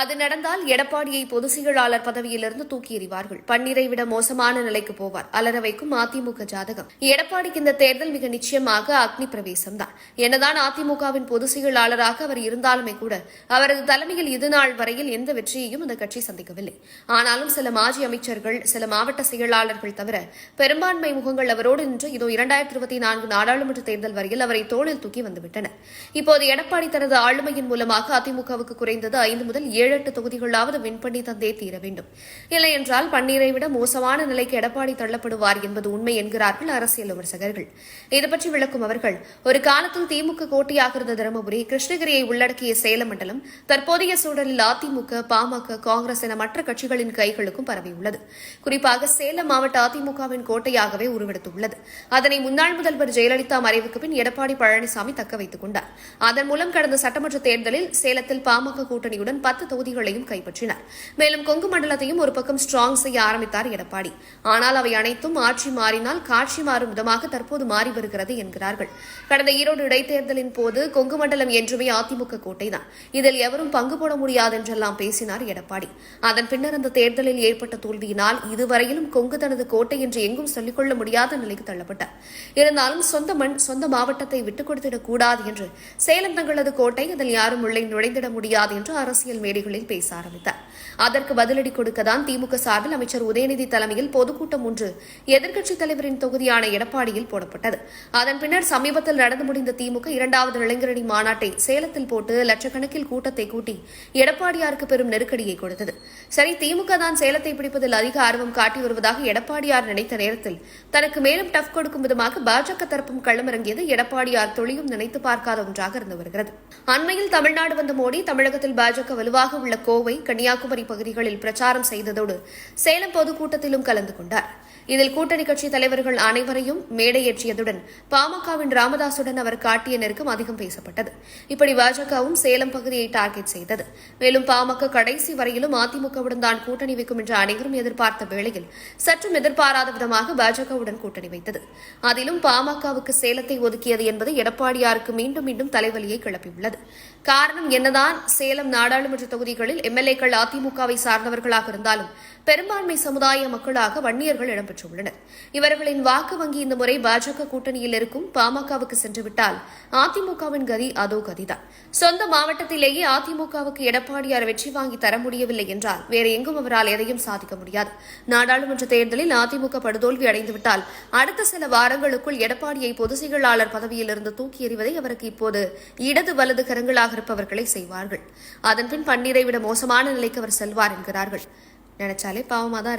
அது நடந்தால் எடப்பாடியை பொதுச் செயலாளர் பதவியிலிருந்து தூக்கி எறிவார்கள். பன்னீரை விட மோசமான நிலைக்கு போவார். அலற வைக்கும் அதிமுக ஜாதகம். எடப்பாடிக்கு இந்த தேர்தல் மிக நிச்சயமாக அக்னி பிரவேசம் தான் என்னதான் அதிமுகவின் பொதுச் செயலாளராக அவர் இருந்தாலுமே கூட அவரது தலைமையில் இதுநாள் வரையில் எந்த வெற்றியையும் அந்த கட்சி சந்திக்கவில்லை. ஆனாலும் சில மாஜி அமைச்சர்கள் சில மாவட்ட செயலாளர்கள் தவிர பெரும்பான்மை முகங்கள் அவரோடு நின்று இதோ இரண்டாயிரத்தி இருபத்தி நான்கு நாடாளுமன்ற தேர்தல் வரையில் அவரை தோளில் தூக்கி வந்துவிட்டனர் இப்போது எடப்பாடி தனது ஆளுமையின் மூலமாக அதிமுகவுக்கு குறைந்தது ஐந்து முதல் ஏழு ஏழு எட்டு தொகுதிகளாவது வின் பண்ணி தந்தே தீர வேண்டும். இல்லையென்றால் பன்னீரை விட மோசமான நிலைக்கு எடப்பாடி தள்ளப்படுவார் என்பது உண்மை என்கிறார்கள் அரசியல் விமர்சகர்கள். இதுபற்றி விளக்கும் அவர்கள் ஒரு காலத்தில் திமுக கோட்டையாக இருந்த தருமபுரி கிருஷ்ணகிரியை உள்ளடக்கிய சேலம் மண்டலம் தற்போதைய சூழலில் அதிமுக பாமக காங்கிரஸ் என மற்ற கட்சிகளின் கைகளுக்கும் பரவியுள்ளது. குறிப்பாக சேலம் மாவட்ட அதிமுகவின் கோட்டையாகவே உருவெடுத்துள்ளது. அதனை முன்னாள் முதல்வர் ஜெயலலிதா மறைவுக்கு பின் எடப்பாடி பழனிசாமி தக்க வைத்துக் கொண்டார். அதன் மூலம் கடந்த சட்டமன்ற தேர்தலில் சேலத்தில் பாமக கூட்டணியுடன் பத்து தொகுதிகளையும் கைப்பற்றினார். மேலும் கொங்கு மண்டலத்தையும் ஒரு பக்கம் ஸ்ட்ராங் செய்ய ஆரம்பித்தார் எடப்பாடி. ஆனால் அவை அனைத்தும் ஆட்சி மாறினால் காட்சி மாறும் விதமாக தற்போது மாறி வருகிறது என்கிறார்கள். கடந்த ஈரோடு இடைத்தேர்தலின் போது கொங்கு மண்டலம் என்றுமே அதிமுக கோட்டைதான். இதில் எவரும் பங்கு போட முடியாது என்றெல்லாம் பேசினார் எடப்பாடி. அதன் பின்னர் அந்த தேர்தலில் ஏற்பட்ட தோல்வியினால் இதுவரையிலும் கொங்கு தனது கோட்டை என்று எங்கும் சொல்லிக்கொள்ள முடியாத நிலைக்கு தள்ளப்பட்டார். இருந்தாலும் சொந்த மண் சொந்த மாவட்டத்தை விட்டுக் கொடுத்திடக்கூடாது என்று சேலம் தங்களது கோட்டை அதில் யாரும் உள்ளே நுழைந்திட முடியாது என்று அரசியல் மேடை மேடைகளில் பேச ஆரம்பித்தார். அதற்கு பதிலடி கொடுக்கதான் திமுக சார்பில் அமைச்சர் உதயநிதி தலைமையில் பொதுக்கூட்டம் ஒன்று எதிர்க்கட்சித் தலைவரின் தொகுதியான எடப்பாடியில் போடப்பட்டது. அதன் பின்னர் சமீபத்தில் நடந்து முடிந்த திமுக இரண்டாவது இளைஞரணி மாநாட்டை சேலத்தில் போட்டு லட்சக்கணக்கில் கூட்டத்தை கூட்டி எடப்பாடியாருக்கு பெரும் நெருக்கடியை கொடுத்தது. சரி திமுக தான் சேலத்தை பிடிப்பதில் அதிக ஆர்வம் காட்டி வருவதாக எடப்பாடியார் நினைத்த நேரத்தில் தனக்கு மேலும் டஃப் கொடுக்கும் விதமாக பாஜக தரப்பும் களமிறங்கியது எடப்பாடியார் தொழிலும் நினைத்து பார்க்காத ஒன்றாக இருந்து வருகிறது. அண்மையில் தமிழ்நாடு வந்த மோடி தமிழகத்தில் பாஜக வலுவாக உள்ள கோவை கன்னியாகுமரி பகுதிகளில் பிரச்சாரம் செய்ததோடு சேலம் பொதுக்கூட்டத்திலும் கலந்து கொண்டார். இதில் கூட்டணி கட்சி தலைவர்கள் அனைவரையும் மேடையேற்றியதுடன் பாமகவின் ராமதாசுடன் அவர் காட்டிய நெருக்கம் அதிகம் பேசப்பட்டது. இப்படி பாஜகவும் சேலம் பகுதியை டார்கெட் செய்தது. மேலும் பாமக கடைசி வரையிலும் அதிமுகவுடன் தான் கூட்டணி வைக்கும் என்று அனைவரும் எதிர்பார்த்த வேளையில் சற்றும் எதிர்பாராத விதமாக பாஜகவுடன் கூட்டணி வைத்தது. அதிலும் பாமகவுக்கு சேலத்தை ஒதுக்கியது என்பது எடப்பாடியாருக்கு மீண்டும் மீண்டும் தலைவலியை கிளப்பியுள்ளது. காரணம் என்னதான்? சேலம் நாடாளுமன்ற தொகுதிகளில் எம்எல்ஏக்கள் அதிமுகவை சார்ந்தவர்களாக இருந்தாலும் பெரும்பான்மை சமுதாய மக்களாக வன்னியர்கள் இடம்பெற்றுள்ளனர். இவர்களின் வாக்கு வங்கி இந்த முறை பாஜக கூட்டணியில் இருக்கும் பாமகவுக்கு சென்றுவிட்டால் அதிமுகவின் கதி அதோ கதிதான். சொந்த மாவட்டத்திலேயே அதிமுகவுக்கு எடப்பாடியார் வெற்றி வாங்கி தர முடியவில்லை என்றால் வேறு எங்கும் அவரால் எதையும் சாதிக்க முடியாது. நாடாளுமன்ற தேர்தலில் அதிமுக படுதோல்வி அடைந்துவிட்டால் அடுத்த சில வாரங்களுக்குள் எடப்பாடியை பொதுச் செயலாளர் பதவியிலிருந்து தூக்கி எறிவதை அவருக்கு இப்போது இடது வலது கரங்களாக இருப்பவர்களை செய்வார்கள். அதன்பின் பன்னீரை விட மோசமான நிலைக்கு அவர் செல்வார் என்கிறார்கள். நினைச்சாலே பாவமா தான் இருக்கு.